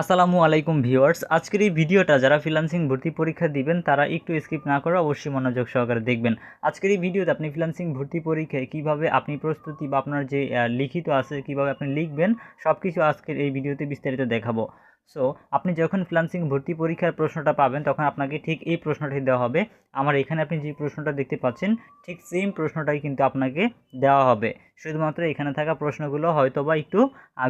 আসসালামু আলাইকুম ভিউয়ার্স। আজকের এই ভিডিওটা যারা ফ্রিল্যান্সিং ভর্তি পরীক্ষা দিবেন, তারা একটু স্কিপ না করে অবশ্যই মনোযোগ সহকারে দেখবেন। আজকের এই ভিডিওতে আপনি ফ্রিল্যান্সিং ভর্তি পরীক্ষায় কীভাবে আপনি প্রস্তুতি বা আপনার যে লিখিত আছে, কীভাবে আপনি লিখবেন সব কিছু আজকের এই ভিডিওতে বিস্তারিত দেখাবো। সো আপনি যখন ফ্রিল্যান্সিং ভর্তি পরীক্ষার প্রশ্নটা পাবেন, তখন আপনাকে ঠিক এই প্রশ্নটাই দেওয়া হবে। আমার এখানে আপনি যে প্রশ্নটা দেখতে পাচ্ছেন, ঠিক সেম প্রশ্নটাই কিন্তু আপনাকে দেওয়া হবে। শুধুমাত্র এখানে থাকা প্রশ্নগুলো হয়তোবা একটু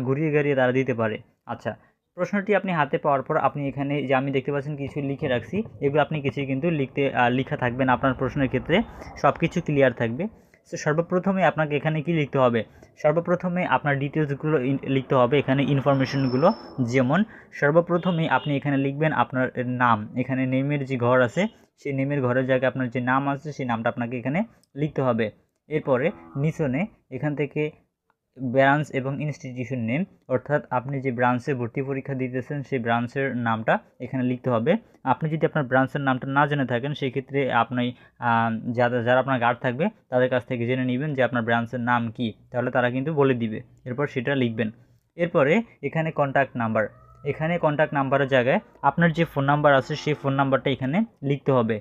ঘুরিয়ে ঘুরিয়ে তারা দিতে পারে। আচ্ছা প্রশ্নটি আপনি হাতে পাওয়ার পর আপনি এখানে যে আমি দেখতে পাচ্ছেন কিছু লিখে রাখছি, এগুলো আপনি কিছু কিন্তু লিখতে লিখা থাকবেন আপনার প্রশ্নের ক্ষেত্রে সব কিছু ক্লিয়ার থাকবে। সো সর্বপ্রথমে আপনাকে এখানে কি লিখতে হবে? সর্বপ্রথমে আপনার ডিটেলসগুলো লিখতে হবে এখানে ইনফরমেশনগুলো যেমন সর্বপ্রথমে আপনি এখানে লিখবেন আপনার নাম, এখানে নেমের যে ঘর আছে, সেই নেমের ঘরের জায়গায় আপনার যে নাম আছে, সেই নামটা আপনাকে এখানে লিখতে হবে। এরপরে নিচনে এখান থেকে ব্রাঞ্চ এবং ইনস্টিটিউশন নেম অর্থাৎ আপনি যে ব্রাঞ্চে ভর্তি পরীক্ষা দিতেছেন, সেই ব্রাঞ্চের নামটা এখানে লিখতে হবে। আপনি যদি আপনার ব্রাঞ্চের নামটা না জেনে থাকেন সেই ক্ষেত্রে আপনি যারা যারা আপনার গার্ড থাকবে, তাদের কাছ থেকে জেনে নেবেন যে আপনার ব্রাঞ্চের নাম কি। তাহলে তারা কিন্তু বলে দিবে। এরপর সেটা লিখবেন। এরপরে এখানে কন্ট্যাক্ট নাম্বার এখানে কন্ট্যাক্ট নাম্বারের জায়গায় আপনার যে ফোন নাম্বার আছে, সেই ফোন নাম্বারটা এখানে লিখতে হবে।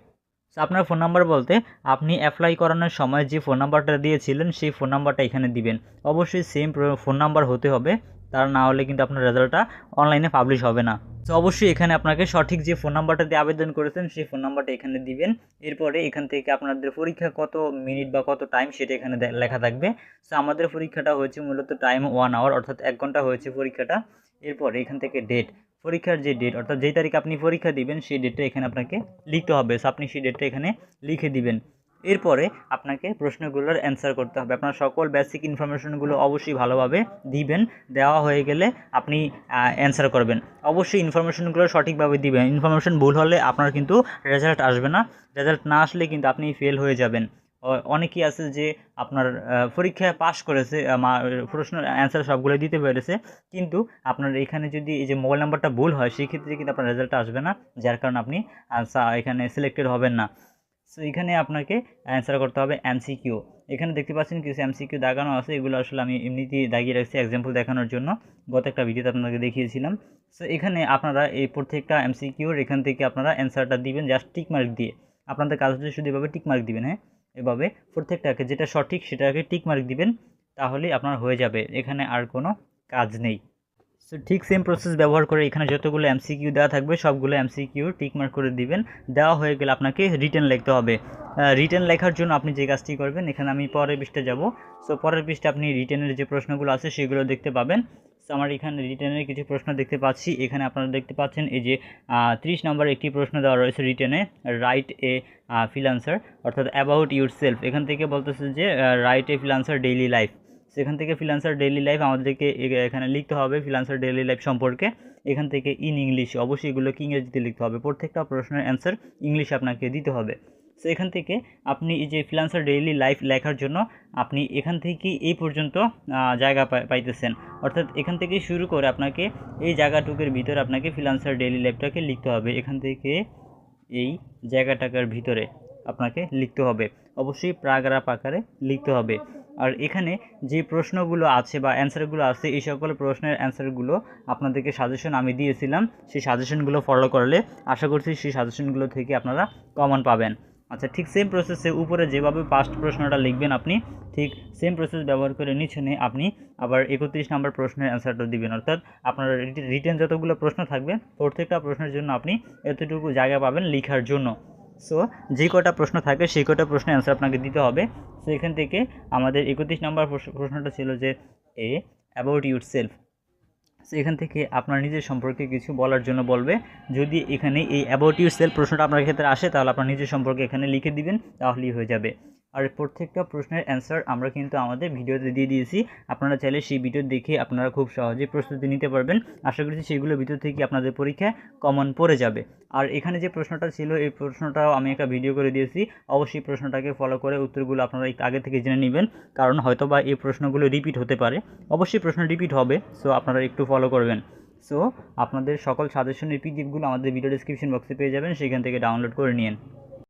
আপনার ফোন নাম্বার বলতে আপনি অ্যাপ্লাই করানোর সময় যে ফোন নাম্বারটা দিয়েছিলেন, সেই ফোন নাম্বারটা এখানে দিবেন। অবশ্যই সেম ফোন নাম্বার হতে হবে তার না হলে কিন্তু আপনার রেজাল্টটা অনলাইনে পাবলিশ হবে না। তো অবশ্যই এখানে আপনাকে সঠিক যে ফোন নাম্বারটা দিয়ে আবেদন করেছেন, সেই ফোন নাম্বারটা এখানে দিবেন। এরপরে এখান থেকে আপনাদের পরীক্ষা কত মিনিট বা কত টাইম সেটা এখানে লেখা থাকবে। সো আমাদের পরীক্ষাটা হয়েছে মূলত টাইম ওয়ান আওয়ার অর্থাৎ এক ঘণ্টা হয়েছে পরীক্ষাটা। এরপর এখান থেকে ডেট পরীক্ষার যে ডেট অর্থাৎ যেই তারিখ আপনি পরীক্ষা দিবেন, সেই ডেটটা এখানে আপনাকে লিখতে হবে। সো আপনি সেই ডেটটা এখানে লিখে দিবেন। এরপরে আপনাকে প্রশ্নগুলোর অ্যান্সার করতে হবে। আপনার সকল বেসিক ইনফরমেশনগুলো অবশ্যই ভালোভাবে দিবেন। দেওয়া হয়ে গেলে আপনি অ্যান্সার করবেন। অবশ্যই ইনফরমেশনগুলো সঠিকভাবে দিবেন। ইনফরমেশন ভুল হলে আপনার কিন্তু রেজাল্ট আসবে না। রেজাল্ট না আসলে কিন্তু আপনি ফেল হয়ে যাবেন। অনেকেই আছে যে আপনার পরীক্ষায় পাশ করেছে প্রশ্নের অ্যান্সার সবগুলো দিতে পেরেছে। কিন্তু আপনার এখানে যদি এই যে মোবাইল নাম্বারটা ভুল হয় সেই ক্ষেত্রে কিন্তু আপনার রেজাল্টটা আসবে না, যার কারণে আপনি এখানে সিলেক্টেড হবেন না। সো এখানে আপনাকে অ্যান্সার করতে হবে এমসিকিউ এখানে দেখতে পাচ্ছেন কিছু এমসিকিউ দাগানো আছে, এগুলো আসলে আমি এমনিতেই দাগিয়ে রাখছি এক্সাম্পল দেখানোর জন্য। গত একটা ভিডিওতে আপনাকে দেখিয়েছিলাম। সো এখানে আপনারা এই প্রত্যেকটা এমসিকিউর এখান থেকে আপনারা অ্যান্সারটা দিবেন জাস্ট টিক মার্ক দিয়ে। আপনাদের কাজ হচ্ছে শুধু এভাবে টিক মার্ক দিবেন হ্যাঁ? এভাবে প্রত্যেকটাকে যেটা সঠিক সেটাকে টিক মার্ক দিবেন তাহলেই আপনার হয়ে যাবে। এখানে আর কোনো কাজ নেই। সো ঠিক সেম প্রসেস ব্যবহার করে এখানে যতগুলো এমসিকিউ দেওয়া থাকবে, সবগুলো এমসিকিউ টিক মার্ক করে দিবেন। দেওয়া হয়ে গেলে আপনাকে রিটার্ন লিখতে হবে। রিটার্ন লেখার জন্য আপনি যে কাজটি করবেন, এখানে আমি পরের পৃষ্ঠে যাব। সো পরের পৃষ্ঠে আপনি রিটার্নের যে প্রশ্নগুলো আছে, সেগুলো দেখতে পাবেন। আমার এখানে রিটার্নের কিছু প্রশ্ন দেখতে পাচ্ছি। এখানে আপনারা দেখতে পাচ্ছেন এই যে ত্রিশ নম্বর একটি প্রশ্ন দেওয়া রয়েছে রিটার্নে রাইট এ ফিলান্সার অর্থাৎ অ্যাবাউট ইউর সেলফ এখান থেকে বলতেছে যে right a freelancer daily life সেখান থেকে ফ্রিলান্সার ডেইলি লাইফ আমাদেরকে এখানে লিখতে হবে ফ্রিলান্সার ডেইলি লাইফ সম্পর্কে। এখান থেকে ইন ইংলিশ অবশ্যই এগুলোকে ইংরেজিতে লিখতে হবে, প্রত্যেকটা প্রশ্নের অ্যান্সার ইংলিশে আপনাকে দিতে হবে। সো এখান থেকে আপনি এই যে ফ্রিলান্সার ডেইলি লাইফ লেখার জন্য আপনি এখান থেকে এই পর্যন্ত জায়গা পাই- পাইতেছেন। অর্থাৎ এখান থেকে শুরু করে আপনাকে এই জায়গাটুকুর ভিতরে আপনাকে ফ্রিলান্সার ডেইলি লাইফটাকে লিখতে হবে। এখান থেকে এই জায়গাটাকার ভিতরে আপনাকে লিখতে হবে। অবশ্যই প্রাগ্রাফ আকারে লিখতে হবে। আর এখানে যে প্রশ্নগুলো আছে বা অ্যান্সারগুলো আছে, এই সকল প্রশ্নের অ্যান্সারগুলো আপনাদেরকে সাজেশন আমি দিয়েছিলাম। সেই সাজেশনগুলো ফলো করলে আশা করছি সেই সাজেশনগুলো থেকে আপনারা কমন পাবেন। আচ্ছা ঠিক সেম প্রসেসে উপরে যেভাবে পাস্ট প্রশ্নটা লিখবেন আপনি, ঠিক সেম প্রসেস ব্যবহার করে নিচনে আপনি আবার একত্রিশ নাম্বার প্রশ্নের অ্যান্সারটা দিবেন। অর্থাৎ আপনার রিটেন যতগুলো প্রশ্ন থাকবে, প্রত্যেকটা প্রশ্নের জন্য আপনি এতটুকু জায়গা পাবেন লেখার জন্য। সো যে কটা প্রশ্ন থাকে, সেই কটা প্রশ্নের অ্যান্সার আপনাকে দিতে হবে। সো এখান থেকে আমাদের একত্রিশ নাম্বার প্রশ্ন- প্রশ্নটা ছিল যে এ অ্যাবাউট ইউর সেলফ এখান থেকে আপনার নিজের সম্পর্কে কিছু বলার জন্য বলবে। যদি এখানে এই অ্যাবাউট ইউর সেল প্রশ্নটা আপনার ক্ষেত্রে আসে, তাহলে আপনার নিজের সম্পর্কে এখানে লিখে দিবেন, তাহলেই হয়ে যাবে। আর প্রত্যেকটা প্রশ্নের অ্যান্সার আমরা কিন্তু আমাদের ভিডিওতে দিয়ে দিয়েছি। আপনারা চাইলে সেই ভিডিও দেখে আপনারা খুব সহজেই প্রস্তুতি নিতে পারবেন। আশা করছি সেগুলোর ভিতর থেকে আপনাদের পরীক্ষায় কমন পড়ে যাবে। আর এখানে যে প্রশ্নটা ছিল, এই প্রশ্নটাও আমি একটা ভিডিও করে দিয়েছি। অবশ্যই প্রশ্নটাকে ফলো করে উত্তরগুলো আপনারা আগে থেকে জেনে নেবেন। কারণ হয়তো বা এই প্রশ্নগুলো রিপিট হতে পারে। অবশ্যই প্রশ্ন রিপিট হবে সো আপনারা একটু ফলো করবেন। সো আপনাদের সকল সাজেশনের পিডিএফগুলো আমাদের ভিডিও ডিসক্রিপশন বক্সে পেয়ে যাবেন। সেখান থেকে ডাউনলোড করে নিন